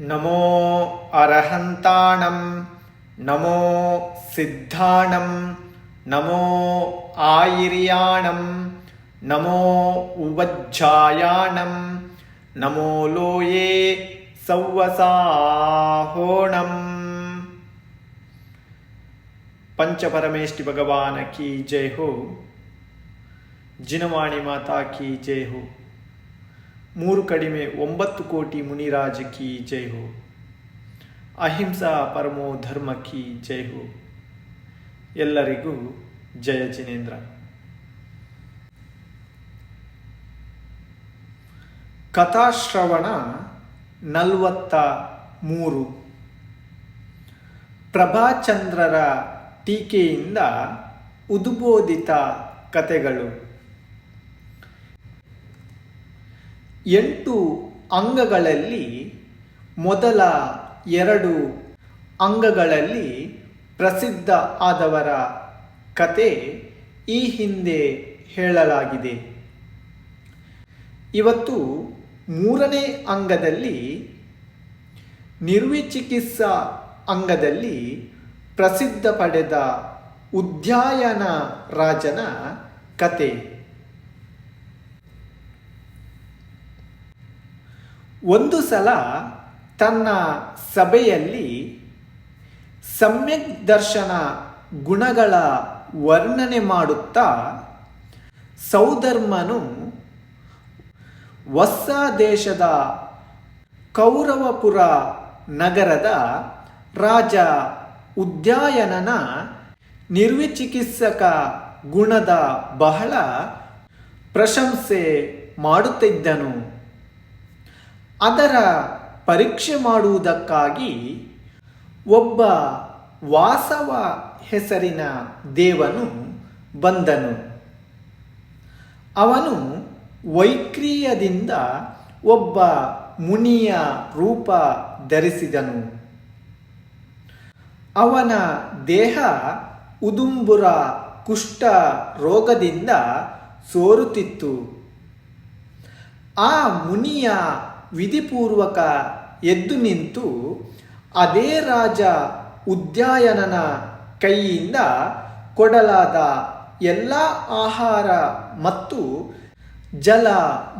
నమో అర్హంతాణం నమో సిద్ధాణం నమో ఆయిర్యాణం నమో ఉవజ్జాయాణం నమో లోయే సౌవసాహోణం పంచపరమేష్టి భగవానకి జయ హో. జినవాణి మాతాకి జయ హో. ಮೂರು ಕಡಿಮೆ ಒಂಬತ್ತು ಕೋಟಿ ಮುನಿರಾಜ ಕಿ ಜೈ ಹೋ. ಅಹಿಂಸಾ ಪರಮೋ ಧರ್ಮ ಕಿ ಜೈ ಹೋ. ಎಲ್ಲರಿಗೂ ಜಯ ಜಿನೇಂದ್ರ. ಕಥಾಶ್ರವಣ ನಲವತ್ತ ಮೂರು. ಪ್ರಭಾಚಂದ್ರರ ಟೀಕೆಯಿಂದ ಉದ್ಬೋಧಿತ ಕಥೆಗಳು. ಎಂಟು ಅಂಗಗಳಲ್ಲಿ ಮೊದಲ ಎರಡು ಅಂಗಗಳಲ್ಲಿ ಪ್ರಸಿದ್ಧ ಆದವರ ಕತೆ ಈ ಹಿಂದೆ ಹೇಳಲಾಗಿದೆ. ಇವತ್ತು ಮೂರನೇ ಅಂಗದಲ್ಲಿ ನಿರ್ವಿಚಿಕಿತ್ಸಾ ಅಂಗದಲ್ಲಿ ಪ್ರಸಿದ್ಧ ಪಡೆದ ಉದ್ಯಾಯನ ರಾಜನ ಕತೆ. ಒಂದು ಸಲ ತನ್ನ ಸಭೆಯಲ್ಲಿ ಸಮ್ಯಕ್ ದರ್ಶನ ಗುಣಗಳ ವರ್ಣನೆ ಮಾಡುತ್ತಾ ಸೌಧರ್ಮನು ಹೊಸ ದೇಶದ ಕೌರವಪುರ ನಗರದ ರಾಜ ಉದ್ಯಾಯನನ ನಿರ್ವಿಚಿಕಿತ್ಸಕ ಗುಣದ ಬಹಳ ಪ್ರಶಂಸೆ ಮಾಡುತ್ತಿದ್ದನು. ಅದರ ಪರೀಕ್ಷೆ ಮಾಡುವುದಕ್ಕಾಗಿ ಒಬ್ಬ ವಾಸವ ಹೆಸರಿನ ದೇವನು ಬಂದನು. ಅವನು ವೈಕ್ರಿಯದಿಂದ ಒಬ್ಬ ಮುನಿಯ ರೂಪ ಧರಿಸಿದನು. ಅವನ ದೇಹ ಉದುಂಬುರ ಕುಷ್ಠ ರೋಗದಿಂದ ಸೋರುತ್ತಿತ್ತು. ಆ ಮುನಿಯ ವಿಧಿಪೂರ್ವಕ ಎದ್ದು ನಿಂತು ಅದೇ ರಾಜ ಉದ್ಯಾಯನನ ಕೈಯಿಂದ ಕೊಡಲಾದ ಎಲ್ಲ ಆಹಾರ ಮತ್ತು ಜಲ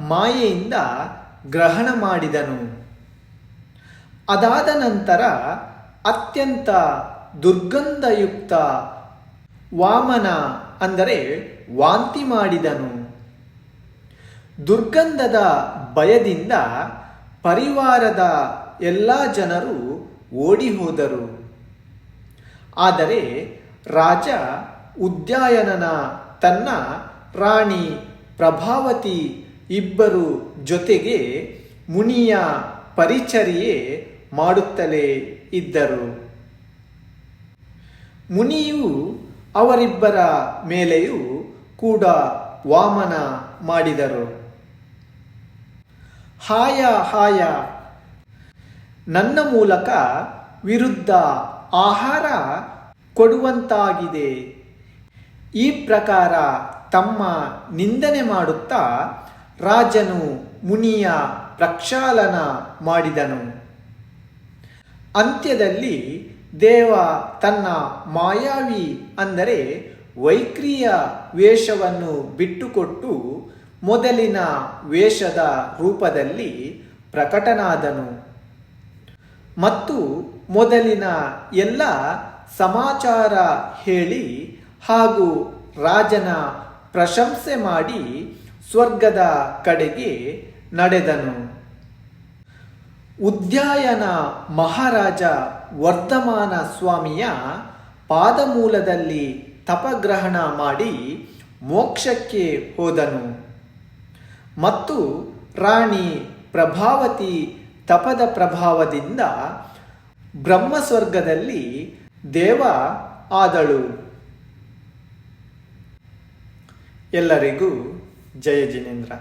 ಮಾಯೆಯಿಂದ ಗ್ರಹಣ ಮಾಡಿದನು. ಅದಾದ ನಂತರ ಅತ್ಯಂತ ದುರ್ಗಂಧಯುಕ್ತ ವಾಮನ ಅಂದರೆ ವಾಂತಿ ಮಾಡಿದನು. ದುರ್ಗಂಧದ ಭಯದಿಂದ ಪರಿವಾರದ ಎಲ್ಲ ಜನರು ಓಡಿ ಹೋದರು. ಆದರೆ ರಾಜ ಉದ್ಯಾಯನನ ತನ್ನ ರಾಣಿ ಪ್ರಭಾವತಿ ಇಬ್ಬರು ಜೊತೆಗೆ ಮುನಿಯ ಪರಿಚರ್ಯೆ ಮಾಡುತ್ತಲೇ ಇದ್ದರು. ಮುನಿಯು ಅವರಿಬ್ಬರ ಮೇಲೆಯೂ ಕೂಡ ವಾಮನ ಮಾಡಿದರು. ಹಾಯ ಹಾಯ. ನನ್ನ ಮೂಲಕ ವಿರುದ್ಧ ಆಹಾರ ಕೊಡುವಂತಾಗಿದೆ. ಈ ಪ್ರಕಾರ ತಮ್ಮ ನಿಂದನೆ ಮಾಡುತ್ತಾ ರಾಜನು ಮುನಿಯ ಪ್ರಕ್ಷಾಲನ ಮಾಡಿದನು. ಅಂತ್ಯದಲ್ಲಿ ದೇವ ತನ್ನ ಮಾಯಾವಿ ಅಂದರೆ ವೈಕ್ರಿಯ ವೇಷವನ್ನು ಬಿಟ್ಟುಕೊಟ್ಟು ಮೊದಲಿನ ವೇಷದ ರೂಪದಲ್ಲಿ ಪ್ರಕಟನಾದನು. ಮತ್ತು ಮೊದಲಿನ ಎಲ್ಲ ಸಮಾಚಾರ ಹೇಳಿ ಹಾಗೂ ರಾಜನ ಪ್ರಶಂಸೆ ಮಾಡಿ ಸ್ವರ್ಗದ ಕಡೆಗೆ ನಡೆದನು. ಉದ್ಯಾಯನ ಮಹಾರಾಜ ವರ್ಧಮಾನ ಸ್ವಾಮಿಯ ಪಾದಮೂಲದಲ್ಲಿ ತಪಗ್ರಹಣ ಮಾಡಿ ಮೋಕ್ಷಕ್ಕೆ ಹೋದನು. ಮತ್ತು ರಾಣಿ ಪ್ರಭಾವತಿ ತಪದ ಪ್ರಭಾವದಿಂದ ಬ್ರಹ್ಮಸ್ವರ್ಗದಲ್ಲಿ ದೇವ ಆದಳು. ಎಲ್ಲರಿಗೂ ಜಯ ಜಿನೇಂದ್ರ.